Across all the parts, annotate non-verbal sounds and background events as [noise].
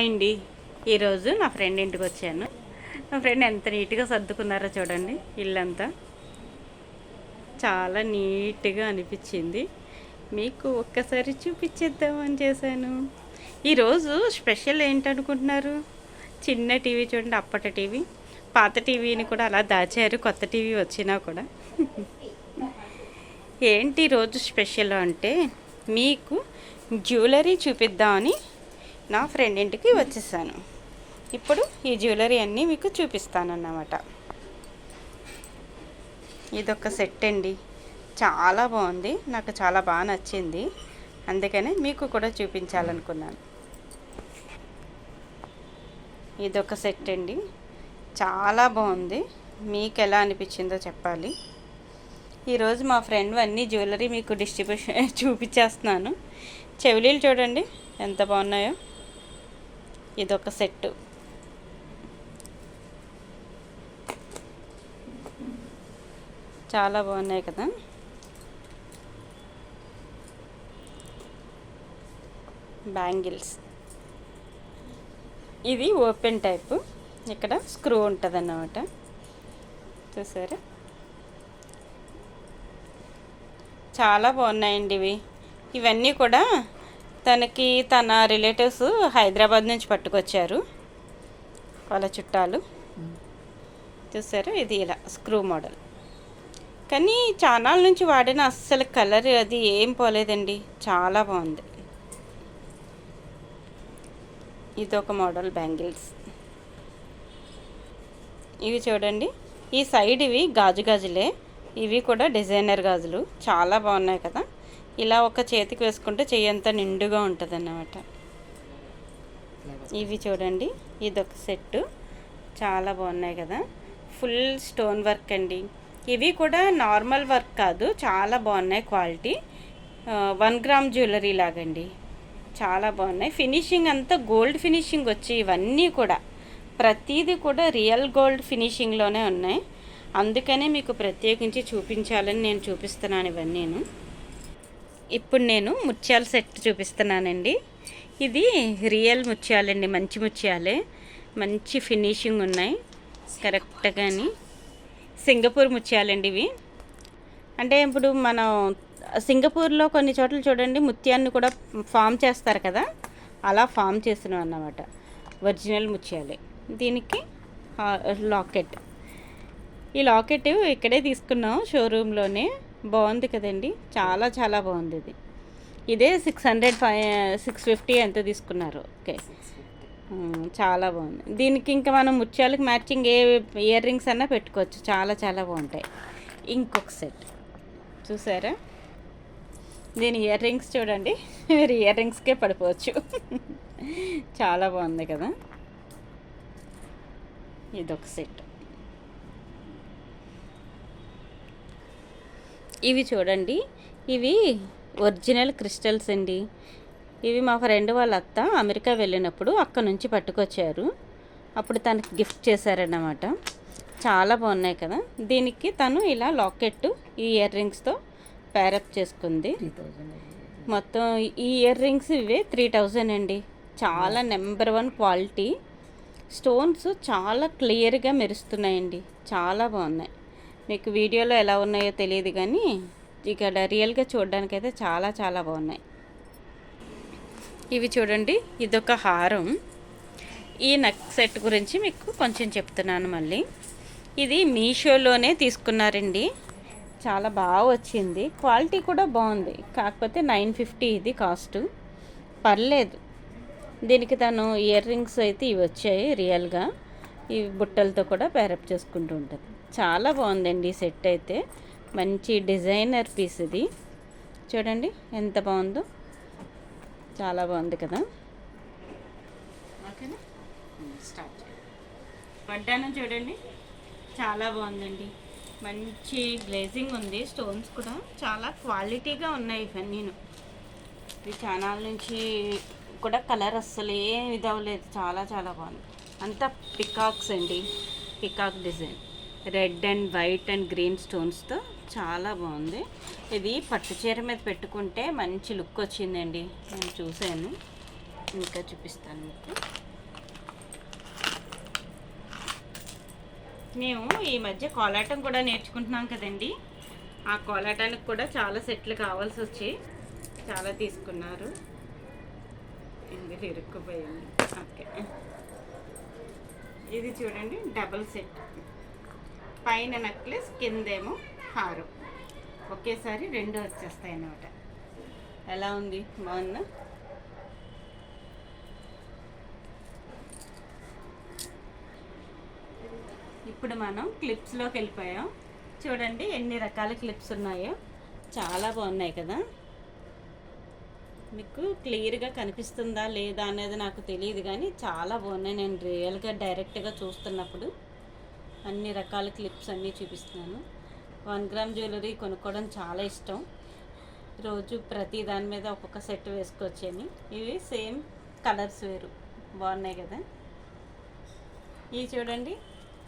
Hi అండి. ఈరోజు నా ఫ్రెండ్ ఇంటికి వచ్చాను. నా ఫ్రెండ్ ఎంత నీట్గా సర్దుకున్నారో చూడండి ఇల్లంతా. చాలా నీట్గా అనిపించింది. మీకు ఒక్కసారి చూపించేద్దామని చేశాను. ఈరోజు స్పెషల్ ఏంటనుకుంటున్నారు? చిన్న టీవీ చూడండి అప్పటి టీవీ. పాత టీవీని కూడా అలా దాచారు. కొత్త టీవీ వచ్చినా కూడా. ఏంటి రోజు స్పెషల్ అంటే మీకు జ్యువెలరీ చూపిద్దామని నా ఫ్రెండ్ ఇంటికి వచ్చేసాను. ఇప్పుడు ఈ జ్యువెలరీ అన్నీ మీకు చూపిస్తానన్నమాట. ఇదొక సెట్ అండి. చాలా బాగుంది. నాకు చాలా బాగా నచ్చింది. అందుకనే మీకు కూడా చూపించాలనుకున్నాను. ఇదొక సెట్ అండి. చాలా బాగుంది. మీకు ఎలా అనిపించిందో చెప్పాలి. ఈరోజు మా ఫ్రెండ్ అన్నీ జ్యువెలరీ మీకు డిస్ట్రిబ్యూషన్ [laughs] చూపించేస్తున్నాను. చెవిలీలు చూడండి. ఎంత బాగున్నాయో. ఇదొక సెట్టు. చాలా బాగున్నాయి కదా? బ్యాంగిల్స్. ఇది ఓపెన్ టైపు. ఇక్కడ స్క్రూ ఉంటుంది అన్నమాట చూసారా? చాలా బాగున్నాయండి ఇవి. ఇవన్నీ కూడా తనకి తన రిలేటివ్స్ హైదరాబాద్ నుంచి పట్టుకొచ్చారు. వాళ్ళ చుట్టాలు. చూసారు? ఇది ఇలా స్క్రూ మోడల్. కానీ చానాల నుంచి వాడిన అస్సలు కలర్ అది ఏం పోలేదండి. చాలా బాగుంది. ఇది ఒక మోడల్ బ్యాంగిల్స్. ఇవి చూడండి. ఈ సైడ్ ఇవి గాజు గాజులే. ఇవి కూడా డిజైనర్ గాజులు. చాలా బాగున్నాయి కదా. ఇలా ఒక చేతికి వేసుకుంటే చెయ్యంతా నిండుగా ఉంటుంది అన్నమాట ఇవి చూడండి ఇదొక సెట్టు. చాలా బాగున్నాయి కదా. ఫుల్ స్టోన్ వర్క్ అండి. ఇవి కూడా నార్మల్ వర్క్ కాదు చాలా బాగున్నాయి క్వాలిటీ. వన్ గ్రామ్ జ్యువెలరీ లాగండి. చాలా బాగున్నాయి. ఫినిషింగ్ అంతా గోల్డ్ ఫినిషింగ్ వచ్చి ఇవన్నీ కూడా. ప్రతిదీ కూడా రియల్ గోల్డ్ ఫినిషింగ్లోనే ఉన్నాయి. అందుకనే మీకు ప్రత్యేకించి చూపించాలని నేను చూపిస్తున్నాను ఇవన్నీను. ఇప్పుడు నేను ముత్యాల సెట్ చూపిస్తున్నానండి. ఇది రియల్ ముత్యాలండి మంచి ముత్యాలే. మంచి ఫినిషింగ్ ఉన్నాయి. కరెక్ట్గాని సింగపూర్ ముత్యాలండి ఇవి. అంటే ఇప్పుడు మనం సింగపూర్లో కొన్ని చోట్ల చూడండి ముత్యాన్ని కూడా ఫామ్ చేస్తారు కదా. అలా ఫామ్ చేసినాం అన్నమాట. ఒరిజినల్ ముత్యాలే. దీనికి లాకెట్. ఈ లాకెట్ ఇక్కడే తీసుకున్నాం షోరూంలోనే. బాగుంది కదండి. చాలా చాలా బాగుంది ఇది. ఇదే six hundred five six fifty ఎంత తీసుకున్నారు? ఓకే. చాలా బాగుంది. దీనికి ఇంకా మనం ముత్యాలకు మ్యాచింగ్ ఏ ఇయర్ రింగ్స్ అన్నా పెట్టుకోవచ్చు. చాలా చాలా బాగుంటాయి. ఇంకొక సెట్. చూసారా? దీని ఇయర్ రింగ్స్ చూడండి. మీరు ఇయర్ రింగ్స్కే పడిపోవచ్చు. [laughs] చాలా బాగుంది కదా? ఇదొక సెట్. ఇవి చూడండి. ఇవి ఒరిజినల్ క్రిస్టల్స్ అండి. ఇవి మా ఫ్రెండ్ వాళ్ళ అత్త అమెరికా వెళ్ళినప్పుడు అక్కడ నుంచి పట్టుకొచ్చారు. అప్పుడు తనకి గిఫ్ట్ చేశారన్నమాట. చాలా బాగున్నాయి కదా. దీనికి తను ఇలా లాకెట్ ఈ ఇయర్ రింగ్స్తో ప్యారప్ చేసుకుంది. మొత్తం ఈ ఇయర్ రింగ్స్ ఇవే త్రీ థౌజండ్ అండి. చాలా నెంబర్ వన్ క్వాలిటీ. స్టోన్స్ చాలా క్లియర్గా మెరుస్తున్నాయండి. చాలా బాగున్నాయి. మీకు వీడియోలో ఎలా ఉన్నాయో తెలియదు కానీ ఇక్కడ రియల్గా చూడడానికైతే చాలా చాలా బాగున్నాయి. ఇవి చూడండి ఇదొక హారం. ఈ నక్ సెట్ గురించి మీకు కొంచెం చెప్తున్నాను మళ్ళీ. ఇది మీషోలోనే తీసుకున్నారండి. చాలా బాగా వచ్చింది. క్వాలిటీ కూడా బాగుంది. కాకపోతే నైన్ ఫిఫ్టీ ఇది కాస్ట్. పర్లేదు. దీనికి తను ఇయర్ రింగ్స్ అయితే ఇవి వచ్చాయి రియల్గా. ఈ బుట్టలతో కూడా పేరప్ చేసుకుంటూ ఉంటుంది. చాలా బాగుందండి సెట్ అయితే. మంచి డిజైనర్ పీస్ ఇది. చూడండి ఎంత బాగుందో. చాలా బాగుంది కదా. ఓకేనా? స్టార్ట్ వడ్డానం చూడండి. చాలా బాగుందండి. మంచి గ్లేజింగ్ ఉంది స్టోన్స్ కూడా. చాలా క్వాలిటీగా ఉన్నాయి ఇవన్నీను. ఈ చాలా నుంచి కూడా కలర్ అస్సలు ఏం ఇది అవ్వలేదు. చాలా చాలా బాగుంది. అంతా పికాక్స్ అండి. Peacock design. Red and white and green స్టోన్స్తో చాలా బాగుంది. ఇది పట్టు చీర మీద పెట్టుకుంటే మంచి లుక్ వచ్చిందండి. నేను చూశాను. ఇంకా చూపిస్తాను మీకు. మేము ఈ మధ్య కోలాటం కూడా నేర్చుకుంటున్నాం కదండి. ఆ కోలాటానికి కూడా చాలా సెట్లు కావాల్సి వచ్చి చాలా తీసుకున్నారు. ఇందులో ఇరుక్కుపోయింది ఓకే. ఇది చూడండి డబల్ సెట్. పైన నెక్లెస్ కిందేమో హారం. ఒకేసారి రెండు వచ్చేస్తాయి అన్నమాట. ఎలా ఉంది? బాగుందా? ఇప్పుడు మనం క్లిప్స్లోకి వెళ్ళిపోయాం. చూడండి ఎన్ని రకాల క్లిప్స్ ఉన్నాయో. చాలా బాగున్నాయి కదా? మీకు క్లియర్గా కనిపిస్తుందా లేదా అనేది నాకు తెలియదు కానీ చాలా బాగున్నాయి. నేను రియల్గా డైరెక్ట్గా చూస్తున్నప్పుడు అన్ని రకాల క్లిప్స్ అన్నీ చూపిస్తున్నాను. వన్ గ్రామ్ జ్యువెలరీ కొనుక్కోవడం చాలా ఇష్టం. రోజు ప్రతి దాని మీద ఒక్కొక్క సెట్ వేసుకోవచ్చని ఇవి సేమ్ కలర్స్ వేరు. బాగున్నాయి కదా? ఇవి చూడండి.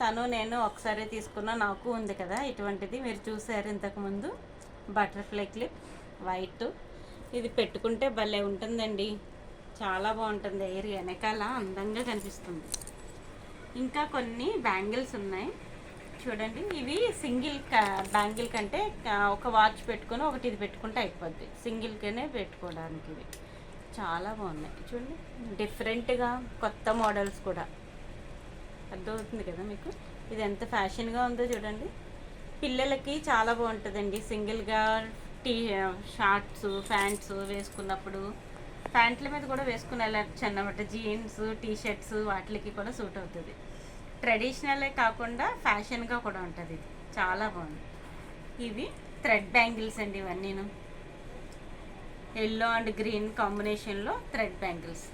తను నేను ఒకసారి తీసుకున్న. నాకు ఉంది కదా ఇటువంటిది. మీరు చూసారు ఇంతకుముందు. Butterfly clip white. ఇది పెట్టుకుంటే భలే ఉంటుందండి. చాలా బాగుంటుంది. ఎయిర్ వెనకాల అందంగా కనిపిస్తుంది. ఇంకా కొన్ని బ్యాంగిల్స్ ఉన్నాయి. చూడండి ఇవి సింగిల్ బ్యాంగిల్ కంటే ఒక వాచ్ పెట్టుకొని ఒకటి ఇది పెట్టుకుంటే అయిపోద్ది. సింగిల్గానే పెట్టుకోవడానికి ఇవి. చాలా బాగున్నాయి. చూడండి డిఫరెంట్గా కొత్త మోడల్స్ కూడా. అర్థమవుతుంది కదా మీకు? ఇది ఎంత ఫ్యాషన్గా ఉందో చూడండి. పిల్లలకి చాలా బాగుంటుందండి. సింగిల్గా టీ షార్ట్స్ ప్యాంట్స్ వేసుకున్నప్పుడు ప్యాంట్ల మీద కూడా వేసుకుని వెళ్ళచ్చు అన్నమాట. జీన్స్ టీ షర్ట్స్ వాటికి కూడా సూట్ అవుతుంది. ట్రెడిషనలే కాకుండా ఫ్యాషన్గా కూడా ఉంటుంది ఇది. చాలా బాగుంది. ఇవి థ్రెడ్ బ్యాంగిల్స్ అండి ఇవన్నీను. ఎల్లో అండ్ గ్రీన్ కాంబినేషన్లో థ్రెడ్ బ్యాంగిల్స్.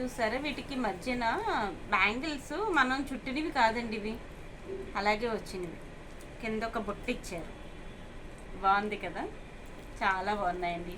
చూసారా? వీటికి మధ్యన బ్యాంగిల్స్ మనం చుట్టినవి కాదండి ఇవి. అలాగే వచ్చినవి. కింద ఒక బొట్టు ఇచ్చారు. బాగుంది కదా? చాలా బాగున్నాయండి.